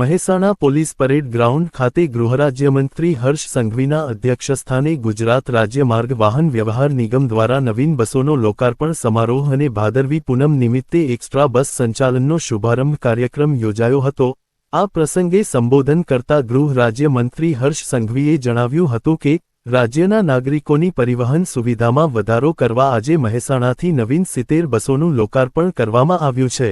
Mehsana police parade ground ખાતે ગૃહરાજ્યમંત્રી હર્ષ સંઘવીના અધ્યક્ષસ્થાને ગુજરાત રાજ્ય માર્ગ વાહન વ્યવહાર નિગમ દ્વારા નવીન બસોનો લોકાર્પણ સમારોહ અને ભાદરવી પૂનમ નિમિત્તે એક્સ્ટ્રા બસ સંચાલનનો શુભારંભ કાર્યક્રમ યોજાયો હતો. આ પ્રસંગે સંબોધન કરતા ગૃહ રાજ્યમંત્રી હર્ષ સંઘવીએ જણાવ્યું હતું કે, રાજ્યના નાગરિકોની પરિવહન સુવિધામાં વધારો કરવા આજે મહેસાણાથી નવીન સિત્તેર બસોનું લોકાર્પણ કરવામાં આવ્યું છે.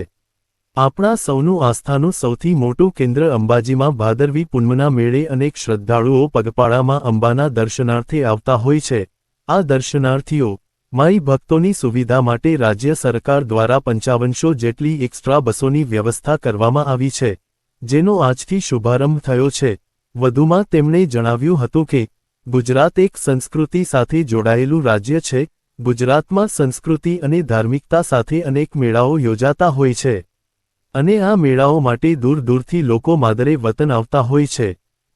આપણા સૌનું આસ્થાનું સૌથી મોટું કેન્દ્ર અંબાજીમાં ભાદરવી પૂનમના મેળે અનેક શ્રદ્ધાળુઓ પગપાળામાં અંબાના દર્શનાર્થે આવતા હોય છે. આ દર્શનાર્થીઓ માઈ ભક્તોની સુવિધા માટે રાજ્ય સરકાર દ્વારા પંચાવનસો જેટલી એક્સ્ટ્રા બસોની વ્યવસ્થા કરવામાં આવી છે, જેનો આજથી શુભારંભ થયો છે. વધુમાં તેમણે જણાવ્યું હતું કે, ગુજરાત એક સંસ્કૃતિ સાથે જોડાયેલું રાજ્ય છે. ગુજરાતમાં સંસ્કૃતિ અને ધાર્મિકતા સાથે અનેક મેળાઓ યોજાતા હોય છે. અને આ મેળાઓ માટે દૂર દૂરથી લોકો માદરે વતન આવતા હોય છે.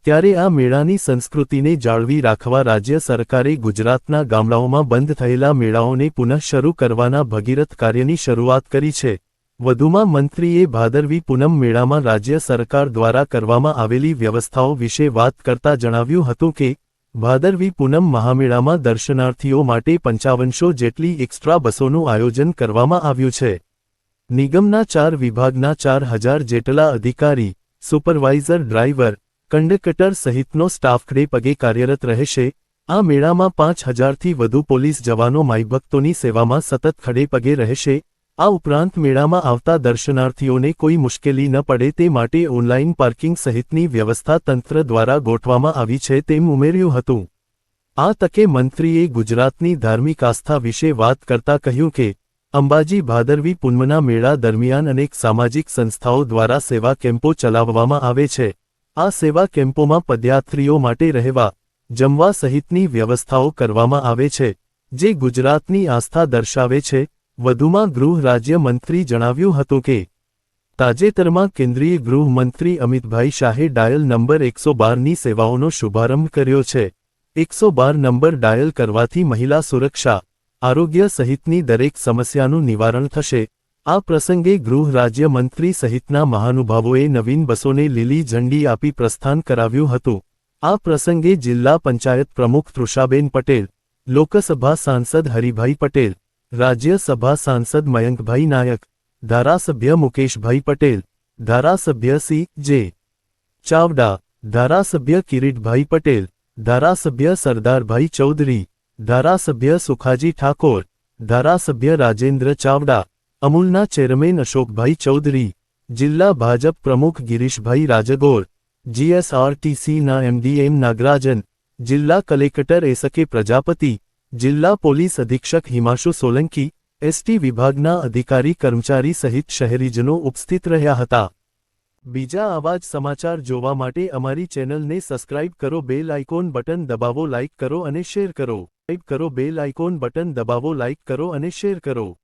ત્યારે આ મેળાની સંસ્કૃતિને જાળવી રાખવા રાજ્ય સરકારે ગુજરાતના ગામડાઓમાં બંધ થયેલા મેળાઓને પુનઃ શરૂ કરવાના ભગીરથ કાર્યની શરૂઆત કરી છે. વધુમાં મંત્રીએ ભાદરવી પૂનમ મેળામાં રાજ્ય સરકાર દ્વારા કરવામાં આવેલી વ્યવસ્થાઓ વિશે વાત કરતા જણાવ્યું હતું કે, ભાદરવી પૂનમ મહામેળામાં દર્શનાર્થીઓ માટે પંચાવનસો જેટલી એક્સ્ટ્રા બસોનું આયોજન કરવામાં આવ્યું છે. નિગમના ચાર વિભાગના ચાર હજાર જેટલા અધિકારી, સુપરવાઇઝર ડ્રાઈવર કંડકટર સહિતનો સ્ટાફ ખડે પગે કાર્યરત રહેશે. આ મેળામાં પાંચ હજારથી વધુ પોલીસ જવાનો માઈભક્તોની સેવામાં સતત ખડે પગે રહેશે. આ ઉપરાંત મેળામાં આવતા દર્શનાર્થીઓને કોઈ મુશ્કેલી ન પડે તે માટે ઓનલાઈન પાર્કિંગ સહિતની વ્યવસ્થા તંત્ર દ્વારા ગોઠવામાં આવી છે તેમ ઉમેર્યું હતું. આ તકે મંત્રીએ ગુજરાતની ધાર્મિક આસ્થા વિશે વાત કરતા કહ્યું કે અંબાજી ભાદરવી પૂનમના મેળા દરમિયાન અનેક સામાજિક સંસ્થાઓ દ્વારા સેવા કેમ્પો ચલાવવામાં આવે છે. આ સેવા કેમ્પોમાં પદયાત્રીઓ માટે રહેવા, જમવા સહિતની વ્યવસ્થાઓ કરવામાં આવે છે, જે ગુજરાતની આસ્થા દર્શાવે છે, વધુમાં ગૃહ રાજ્ય મંત્રી જણાવ્યું હતું કે, તાજેતરમાં કેન્દ્રીય ગૃહમંત્રી અમિતભાઈ શાહે ડાયલ નંબર એકસો બારની સેવાઓનો શુભારંભ કર્યો છે. એકસો બાર નંબર ડાયલ કરવાથી મહિલા સુરક્ષા આરોગ્ય સહિતની દરેક સમસ્યાનું નિવારણ થશે. આ પ્રસંગે ગૃહ રાજ્ય મંત્રી સહિતના મહાનુભાવોએ નવીન બસોને લીલી ઝંડી આપી પ્રસ્થાન કરાવ્યું હતું. આ પ્રસંગે જિલ્લા પંચાયત પ્રમુખ તૃષાબેન પટેલ, લોકસભા સાંસદ હરિભાઈ પટેલ, રાજ્યસભા સાંસદ મયંકભાઈ નાયક, ધારાસભ્ય મુકેશભાઈ પટેલ, ધારાસભ્ય સી. જે. ચાવડા, ધારાસભ્ય કિરીટભાઈ પટેલ, ધારાસભ્ય સરદારભાઈ ચૌધરી ધારાસભ્ય સુખાજી ઠાકોર, ધારાસભ્ય રાજેન્દ્ર ચાવડા, અમૂલના ચેરમેન અશોકભાઈ ચૌધરી, જિલ્લા ભાજપ પ્રમુખ ગિરીશભાઈ રાજગોર, જીએસઆરટીસીના એમડીએમ નાગરાજન, જિલ્લા કલેક્ટર એસકે પ્રજાપતિ, જિલ્લા પોલીસ અધિક્ષક હિમાશુ સોલંકી, એસટી વિભાગના અધિકારી કર્મચારી સહિત શહેરીજનો ઉપસ્થિત રહ્યા હતા. બીજા આવા જ સમાચાર જોવા માટે અમારી ચેનલને સબસ્ક્રાઇબ કરો, બેલ આઇકોન બટન દબાવો, લાઇક કરો અને શેર કરો. સબસ્ક્રાઇબ કરો બેલ આઇકોન બટન દબાવો લાઇક કરો અને શેર કરો.